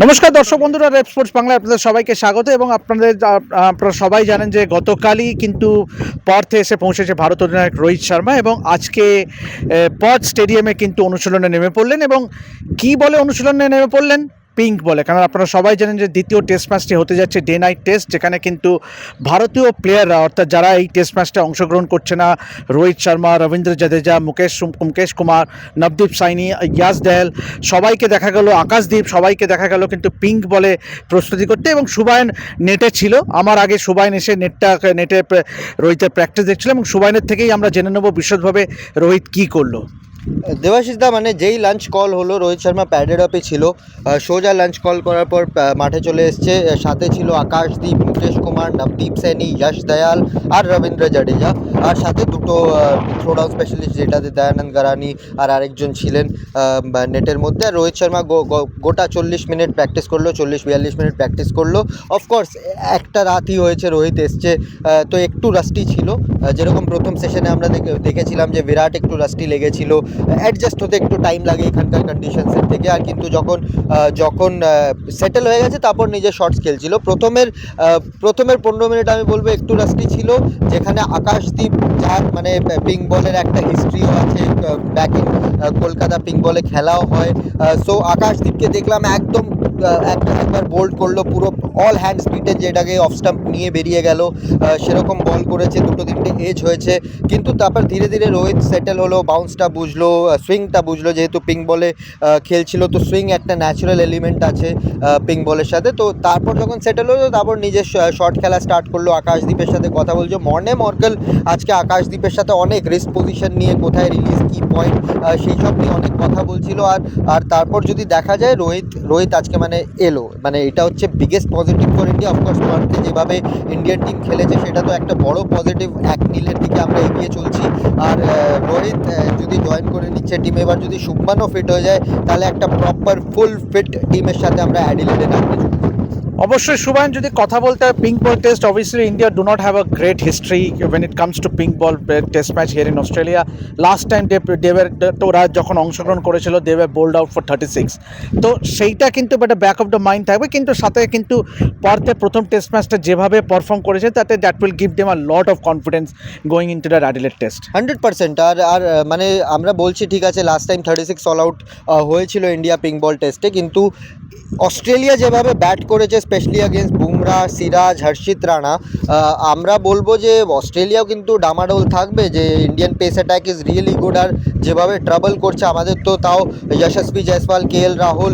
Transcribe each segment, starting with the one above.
নমস্কার দর্শক বন্ধুরা রেপ স্পোর্টস বাংলা আপনাদের সবাইকে স্বাগত এবং আপনাদের আপনারা সবাই জানেন যে গতকালই কিন্তু পর্থে এসে পৌঁছেছে ভারত অধিনায়ক রোহিত শর্মা এবং আজকে পথ স্টেডিয়ামে কিন্তু অনুশীলনে নেমে পড়লেন এবং কি বলে অনুশীলনে নেমে পড়লেন? পিঙ্ক বলে, কারণ আপনারা সবাই জানেন যে দ্বিতীয় টেস্ট ম্যাচটি হতে যাচ্ছে ডে নাইট টেস্ট যেখানে কিন্তু ভারতীয় প্লেয়াররা অর্থাৎ যারা এই টেস্ট ম্যাচটা অংশগ্রহণ করছে না, রোহিত শর্মা, রবীন্দ্র জাদেজা, মুকেশ মুকেশ কুমার, নবদীপ সাইনি, ইয়াস দেল সবাইকে দেখা গেল, আকাশদীপ, সবাইকে দেখা গেল কিন্তু পিঙ্ক বলে প্রস্তুতি করতে এবং সুবায়ন নেটে ছিল। আমার আগে সুবায়ন এসে নেটটা, নেটে রোহিতের প্র্যাকটিস দেখছিল এবং সুবায়নের থেকেই আমরা জেনে নেব বিশদভাবে রোহিত কী করল। দা মানে যেই লাঞ্চ কল হলো, রোহিত শর্মা প্যাডেড আপে ছিল সোজা লাঞ্চ কল করার পর মাঠে চলে এসছে। সাথে ছিল আকাশদীপ, মুকেশ কুমার, নবদীপ সেনি, যশ দয়াল আর রবীন্দ্র জাডেজা। আর সাথে দুটো থ্রোডাউন স্পেশালিস্ট যেটাতে দয়ানন্দ গারানি আর আরেকজন ছিলেন নেটের মধ্যে। আর রোহিত শর্মা গোটা চল্লিশ মিনিট প্র্যাকটিস করল, চল্লিশ বিয়াল্লিশ মিনিট প্র্যাকটিস করল। অফকোর্স একটা রাতই হয়েছে, রোহিত এসছে তো একটু রাস্টি ছিল। যেরকম প্রথম সেশনে আমরা দেখে- দেখেছিলাম যে বিরাট একটু রাস্টি লেগেছিল। অ্যাডজাস্ট হতে একটু টাইম লাগে এখানকার কন্ডিশনসের থেকে। আর কিন্তু যখন যখন সেটেল হয়ে গেছে, তারপর নিজের শর্টস খেলছিল। প্রথমের প্রথমের পনেরো মিনিট আমি বলব একটু রাস্টি ছিল, যেখানে আকাশদীপ যার মানে পিঙ্ক বলের একটা হিস্ট্রিও আছে ব্যাক ইন কলকাতা পিঙ্ক বলে খেলাও হয়। সো আকাশদীপকে দেখলাম একদম একবার বোল্ড করল, পুরো অল হ্যান্ড স্পিডে যেটাকে অফ স্টাম্প নিয়ে বেরিয়ে গেল। সেরকম বল করেছে, দুটো তিনটে এজ হয়েছে। কিন্তু তারপর ধীরে ধীরে রোহিত সেটেল হলো বাউন্সটা বুঝলো সুইংটা বুঝলো, যেহেতু পিঙ্ক বলে খেলছিল, তো সুইং একটা ন্যাচারাল এলিমেন্ট আছে পিঙ্ক বলের সাথে। তো তারপর যখন সেটেল হলো, তারপর নিজের শর্ট খেলা স্টার্ট করল আকাশদ্বীপের সাথে কথা বলছো। মর্নে মর্কেল, আজকে আকাশদ্বীপের সাথে অনেক রিস্ক পজিশন নিয়ে কোথায় রিলিজ কি পয়েন্ট সেই সব নিয়ে অনেক কথা বলছিল। আর আর তারপর যদি দেখা যায়, রোহিত রোহিত আজকে মানে এলো। মানে এটা হচ্ছে biggest positive for India of course পর্থে যেভাবে ইন্ডিয়ান টিম খেলেছে, সেটা তো একটা বড় পজিটিভ এক নীলের দিকে আমরা এগিয়ে চলছি। আর রোহিত যদি জয়েন করে নিচ্ছে টিম এবার যদি শুভমানও ফিট হয়ে যায়, তাহলে একটা প্রপার ফুল ফিট টিমের সাথে আমরা অ্যাডিলেডে নামতে চলেছি। অবশ্যই সুবায়ন যদি কথা বলতে হয় pink ball test obviously India do not have a great history when it comes to pink ball test match here in Australia last time দেবের তো ওরা যখন অংশগ্রহণ করেছিল দেবে bowled out for thirty six তো সেইটা কিন্তু একটা ব্যাক অফ দ্য মাইন্ড থাকবে, কিন্তু সাথে কিন্তু পার্থে প্রথম টেস্ট ম্যাচটা যেভাবে পারফর্ম করেছে, তাতে that will give them a lot of confidence going into the Adelaide test hundred percent আর আর মানে আমরা বলছি, ঠিক আছে last time thirty six all out হয়েছিল ইন্ডিয়া পিঙ্ক বল টেস্টে কিন্তু অস্ট্রেলিয়া যেভাবে ব্যাট করেছে স্পেশালি আগেনস্ট বুমরা সিরাজ হর্ষিত রানা আমরা বলব যে অস্ট্রেলিয়াও কিন্তু ডামাডোল থাকবে, যে Indian pace attack is really good আর যেভাবে ট্রাবল করছে আমাদের তো তাও যশস্বী, জয়সওয়াল, কে এল, রাহুল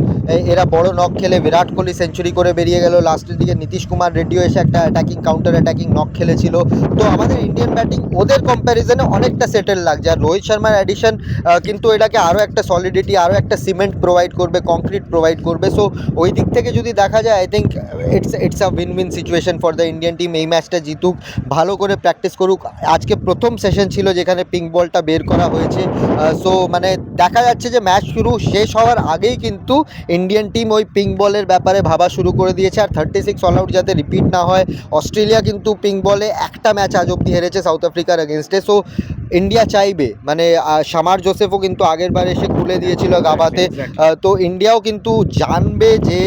এরা বড় নক খেলে বিরাট কোহলি সেঞ্চুরি করে বেরিয়ে গেল। লাস্টের দিকে নীতিশ কুমার রেড্ডিও এসে একটা অ্যাটাকিং কাউন্টার অ্যাটাকিং নক খেলেছিল। তো আমাদের ইন্ডিয়ান ব্যাটিং ওদের কম্প্যারিজনে অনেকটা সেটেল লাগছে। আর রোহিত শর্মার অ্যাডিশন কিন্তু এটাকে আরও একটা সলিডিটি আরও একটা সিমেন্ট প্রোভাইড করবে কংক্রিট প্রোভাইড করবে। সো ওই দিক থেকে যদি দেখা যায় I think it's it's a win win situation for the Indian team এই ম্যাচটা জিতুক, ভালো করে প্র্যাকটিস করুক। আজকে প্রথম সেশন ছিল যেখানে পিঙ্ক বলটা বের করা হয়েছে। সো মানে দেখা যাচ্ছে যে ম্যাচ শুরু শেষ হওয়ার আগেই কিন্তু ইন্ডিয়ান টিম ওই পিঙ্ক বলের ব্যাপারে ভাবা শুরু করে দিয়েছে। আর থার্টি সিক্স অল আউট যাতে রিপিট না হয় অস্ট্রেলিয়া কিন্তু পিঙ্ক বলে একটা ম্যাচ আজ অব্দি হেরেছে সাউথ আফ্রিকার এগেনস্টে সো ইন্ডিয়া চাইবে মানে শামার জোসেফও কিন্তু আগের বার এসে খুলে দিয়েছিল গাবাতে। তো ইন্ডিয়াও কিন্তু জানবে যে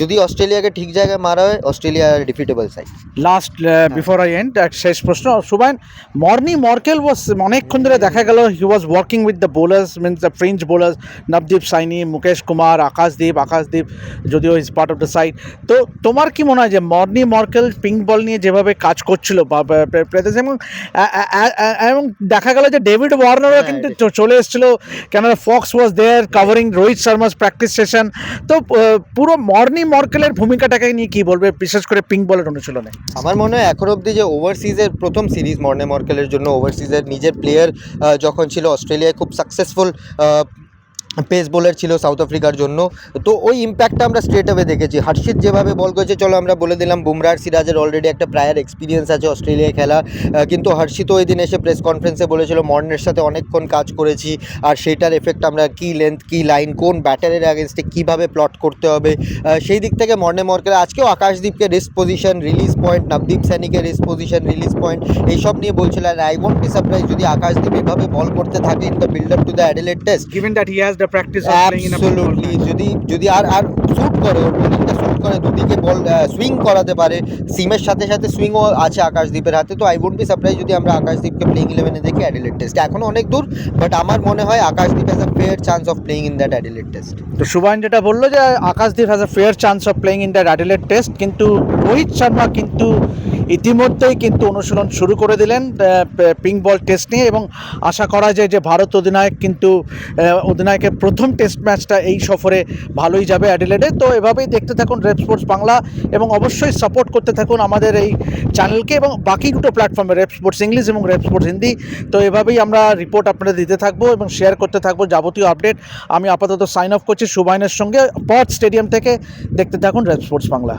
যদি অস্ট্রেলিয়াকে ঠিক জায়গায় মারা হয় Australia defeatable side last before I end এক শেষ প্রশ্ন। সুবায়ন মর্নি মর্কেল ওয়াজ অনেকক্ষণ ধরে দেখা গেল। He was working with the bowlers means the fringe bowlers Navdeep Saini Mukesh Kumar Akashdeep Akashdeep যদিও is part of the side তো তোমার কি মনে হয় যে মর্নি মর্কেল পিঙ্ক বল নিয়ে যেভাবে কাজ করছিল এবং এবং দেখা গেল যে ডেভিড ওয়ার্নারও হ্যাঁ, কিন্তু চলে এসেছিল। কেন Fox was there covering Rohit Sharma's practice session তো পুরো মর্নি মর্কেলের ভূমিকাটাকে নিয়ে কি বলবে? বিশেষ করে পিঙ্ক বলের অনুশীলনে। আমার মনে হয় এখন অবধি যে ওভারসিজের প্রথম সিরিজ মর্নে মর্কেলের জন্য ওভারসিজের নিজের প্লেয়ার যখন ছিল, অস্ট্রেলিয়ায় খুব সাকসেসফুল পেস বোলার ছিল সাউথ আফ্রিকার জন্য। তো ওই ইম্প্যাক্টটা আমরা স্ট্রেট অ্যাওয়ে দেখেছি। হর্ষিত যেভাবে বল করেছে, চলো আমরা বলে দিলাম বুমরার সিরাজের অলরেডি একটা প্রায়ার এক্সপিরিয়েন্স আছে অস্ট্রেলিয়ায় খেলা। কিন্তু হর্ষিত ওই দিন এসে প্রেস কনফারেন্সে বলেছিল, মর্নের সাথে অনেকক্ষণ কাজ করেছি, আর সেটার এফেক্ট আমরা কি লেন্থ কি লাইন কোন ব্যাটারের অ্যাগেনস্টে কীভাবে প্লট করতে হবে? সেই দিক থেকে মর্নে মর্কেল আজকেও আকাশদীপকে risk position release point Navdeep সানিকে রিস্ক পজিশন রিলিজ পয়েন্ট এইসব নিয়ে বলছিল। আর আই ওয়ান্ট বি সারপ্রাইজ যদি আকাশদীপ এভাবে বল করতে থাকে in the build up to the Adelaide test given that he has a football absolutely যদি যদি আর আর স্যুট করে ওর বোলিংটা স্যুট করে দুদিকে বল সুইং করাতে পারে। সিমের সাথে সাথে সুইংও আছে আকাশদীপের হাতে। তো আই উড বি সারপ্রাইজ যদি আমরা আকাশদীপকে প্লেইং ইলেভেনে দেখি অ্যাডিলেট টেস্ট এখনও অনেক দূর বাট আমার মনে হয় Akashdeep has a fair chance of playing in that Adelaide test তো সুবান যেটা বলল যে Akashdeep has a fair chance of playing in that Adelaide test কিন্তু রোহিত শর্মা কিন্তু ইতিমধ্যেই কিন্তু অনুশীলন শুরু করে দিলেন পিঙ্ক বল টেস্ট নিয়ে এবং আশা করা যায় যে ভারত অধিনায়ক কিন্তু অধিনায়কের প্রথম টেস্ট ম্যাচটা এই সফরে ভালোই যাবে অ্যাডিলেডে। তো এভাবেই দেখতে থাকুন রেড স্পোর্টস বাংলা এবং অবশ্যই সাপোর্ট করতে থাকুন আমাদের এই চ্যানেলকে এবং বাকি দুটো প্ল্যাটফর্মে রেড স্পোর্টস ইংলিশ এবং রেড স্পোর্টস হিন্দি। তো এভাবেই আমরা রিপোর্ট আপনাদের দিতে থাকব এবং শেয়ার করতে থাকব যাবতীয় আপডেট আমি আপাতত সাইন অফ করছি সুবাইনের সঙ্গে, পথ স্টেডিয়াম থেকে দেখতে থাকুন রেড স্পোর্টস বাংলা।